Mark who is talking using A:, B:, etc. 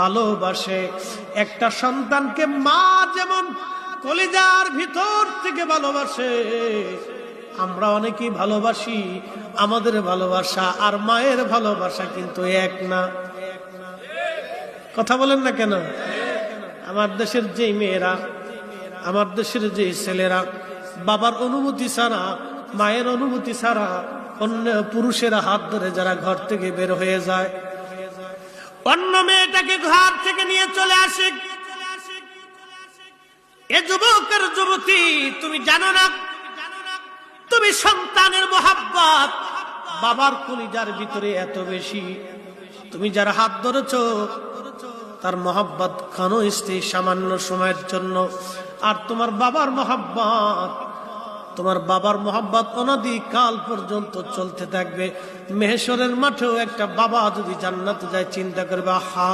A: ভালোবাসে। একটা সন্তানকে মা যেমন কলিজার ভিতর থেকে ভালোবাসে, আমরা অনেকেই ভালোবাসি, আমাদের ভালোবাসা আর মায়ের ভালোবাসা কিন্তু এক না। কথা বলেন না কেন? আমার দেশের যে মেয়েরা, আমার দেশের যে ছেলেরা, বাবার অনুমতি ছাড়া, মায়ের অনুমতি ছাড়া অন্য পুরুষেরা হাত ধরে যারা ঘর থেকে বের হয়ে যায় অন্য মেয়েটাকে ঘর থেকে নিয়ে চলে আসে। এ যুবকের যুবতী, তুমি জানো না? তুমি সন্তানের মোহাব্বত। বাবার কলিজার ভিতরে এত বেশি। তুমি যার হাত ধরেছ, তার মোহাব্বত খানো স্ত্রী সামান্য সময়ের জন্য। আর তোমার বাবার মোহাব্বত তোমার বাবার মোহাম্মত অনাদি কাল পর্যন্ত চলতে থাকবে। মেহেশ্বরের মাঠেও একটা বাবা যদি জান্নাতে যায়, চিন্তা করবে, আহা